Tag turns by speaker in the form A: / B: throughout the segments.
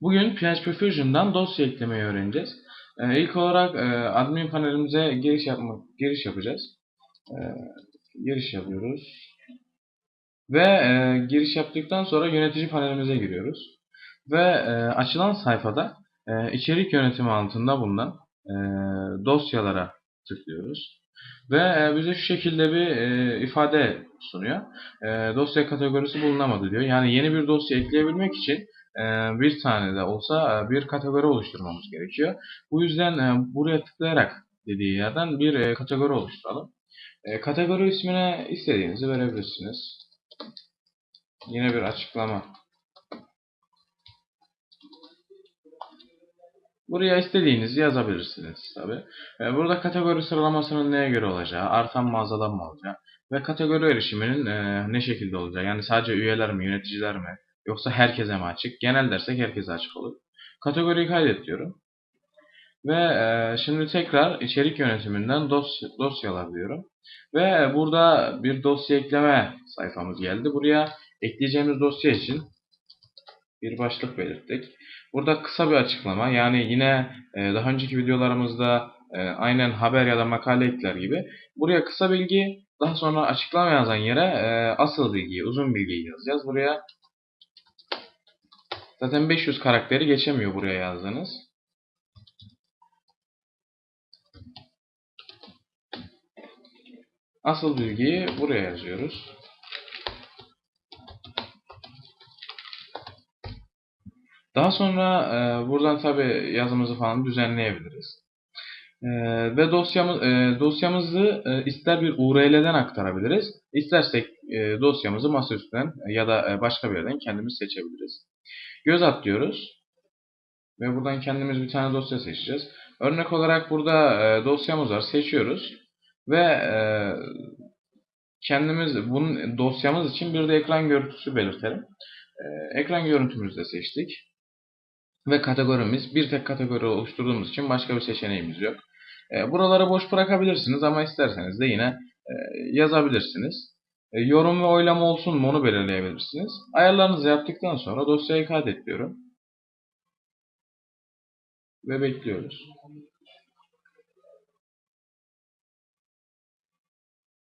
A: Bugün PHP Fusion'dan dosya eklemeyi öğreneceğiz. Ee, ilk olarak e, admin panelimize giriş yapmak giriş yapacağız. Ee, giriş yapıyoruz. Ve e, giriş yaptıktan sonra yönetici panelimize giriyoruz. Ve e, açılan sayfada e, içerik yönetimi altında bulunan e, dosyalara tıklıyoruz. Ve e, bize şu şekilde bir e, ifade sunuyor. E, dosya kategorisi bulunamadı diyor. Yani yeni bir dosya ekleyebilmek için e, bir tane de olsa e, bir kategori oluşturmamız gerekiyor. Bu yüzden e, buraya tıklayarak dediği yerden bir e, kategori oluşturalım. E, kategori ismine istediğinizi verebilirsiniz. Yine bir açıklama. Buraya istediğinizi yazabilirsiniz tabi. Burada kategori sıralamasının neye göre olacağı, artan mı mı olacağı ve kategori erişiminin e, ne şekilde olacağı. Yani sadece üyeler mi, yöneticiler mi, yoksa herkese mi açık? Genel dersek herkese açık olur. Kategoriyi kaydet diyorum. Ve e, şimdi tekrar içerik yönetiminden dosya, dosyalar diyorum. Ve burada bir dosya ekleme sayfamız geldi. Buraya ekleyeceğimiz dosya için bir başlık belirttik. Burada kısa bir açıklama yani yine e, daha önceki videolarımızda e, aynen haber ya da makale ekler gibi buraya kısa bilgi daha sonra açıklama yazan yere asıl bilgiyi, uzun bilgiyi yazacağız. Buraya zaten 500 karakteri geçemiyor buraya yazdığınız. Asıl bilgiyi buraya yazıyoruz. Daha sonra e, buradan tabi yazımızı falan düzenleyebiliriz. E, ve dosyamız, e, dosyamızı e, ister bir URL'den aktarabiliriz, istersek e, dosyamızı masaüstünden ya da e, başka bir yerden kendimiz seçebiliriz. Göz at diyoruz. Ve buradan kendimiz bir tane dosya seçeceğiz. Örnek olarak burada e, dosyamız var. Seçiyoruz. Ve e, kendimiz bunun dosyamız için bir de ekran görüntüsü belirtelim. E, ekran görüntümüzü de seçtik ve kategorimiz bir tek kategori oluşturduğumuz için başka bir seçeneğimiz yok. E, buraları boş bırakabilirsiniz ama isterseniz de yine e, yazabilirsiniz. E, yorum ve oylama olsun mu onu belirleyebilirsiniz. Ayarlarınızı yaptıktan sonra dosyayı kaydet diyorum. Ve bekliyoruz.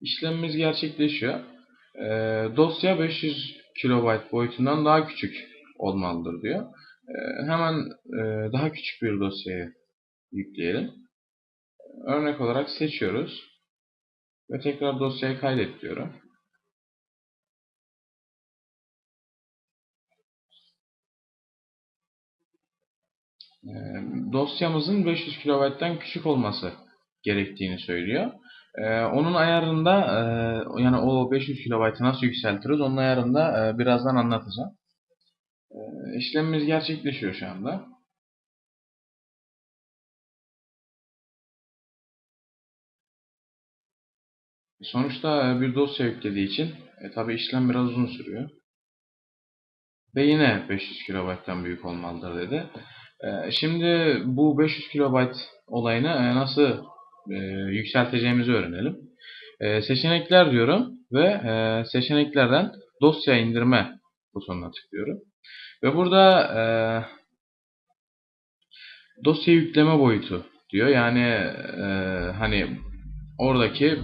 A: İşlemimiz gerçekleşiyor. E, dosya 500 KB boyutundan daha küçük olmalıdır diyor. Ee, hemen e, daha küçük bir dosyayı yükleyelim. Örnek olarak seçiyoruz. Ve tekrar dosyayı kaydet diyorum. Dosyamızın 500 KB'den küçük olması gerektiğini söylüyor. Ee, onun ayarında e, yani o 500 KB'ı nasıl yükseltiriz onun ayarında e, birazdan anlatacağım. Ee, işlemimiz gerçekleşiyor şu anda. Sonuçta e, bir dosya yüklediği için e, tabi işlem biraz uzun sürüyor. Ve yine 500 KB'den büyük olmalıdır dedi. E, şimdi bu 500 KB olayını e, nasıl e, yükselteceğimizi öğrenelim. E, seçenekler diyorum ve seçeneklerden dosya indirme butonuna tıklıyorum. Ve burada dosya yükleme boyutu diyor. Yani hani oradaki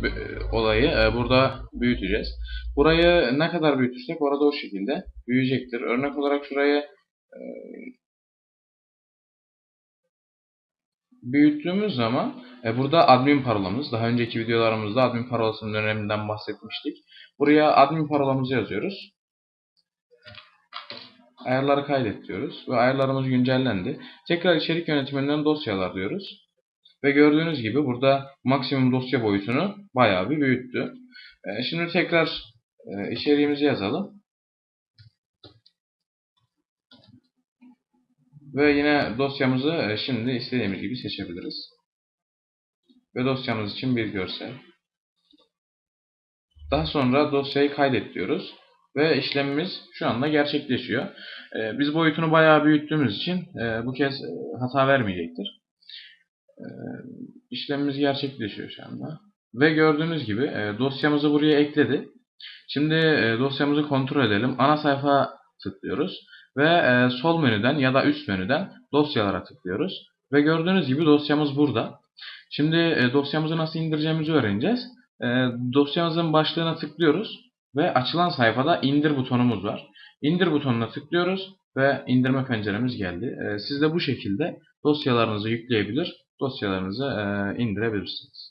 A: olayı burada büyüteceğiz. Burayı ne kadar büyütürsek orada o şekilde büyüyecektir. Örnek olarak şurayı büyüttüğümüz zaman e, burada admin parolamız. Daha önceki videolarımızda admin parolasının öneminden bahsetmiştik. Buraya admin parolamızı yazıyoruz. Ayarları kaydet diyoruz. Ve ayarlarımız güncellendi. Tekrar içerik yönetiminden dosyalar diyoruz. Ve gördüğünüz gibi burada maksimum dosya boyutunu bayağı bir büyüttü. Ee, şimdi tekrar e, içeriğimizi yazalım. Ve yine dosyamızı e, şimdi istediğimiz gibi seçebiliriz. Ve dosyamız için bir görsel. Daha sonra dosyayı kaydet diyoruz. Ve işlemimiz şu anda gerçekleşiyor. E, biz boyutunu bayağı büyüttüğümüz için e, bu kez hata vermeyecektir. İşlemimiz gerçekleşiyor şu anda. Ve gördüğünüz gibi dosyamızı buraya ekledi. Şimdi dosyamızı kontrol edelim. Ana sayfa tıklıyoruz. Ve e, sol menüden ya da üst menüden dosyalara tıklıyoruz. Ve gördüğünüz gibi dosyamız burada. Şimdi e, dosyamızı nasıl indireceğimizi öğreneceğiz. E, dosyamızın başlığına tıklıyoruz ve açılan sayfada indir butonumuz var. İndir butonuna tıklıyoruz ve indirme penceremiz geldi. E, siz de bu şekilde dosyalarınızı yükleyebilir, dosyalarınızı e, indirebilirsiniz.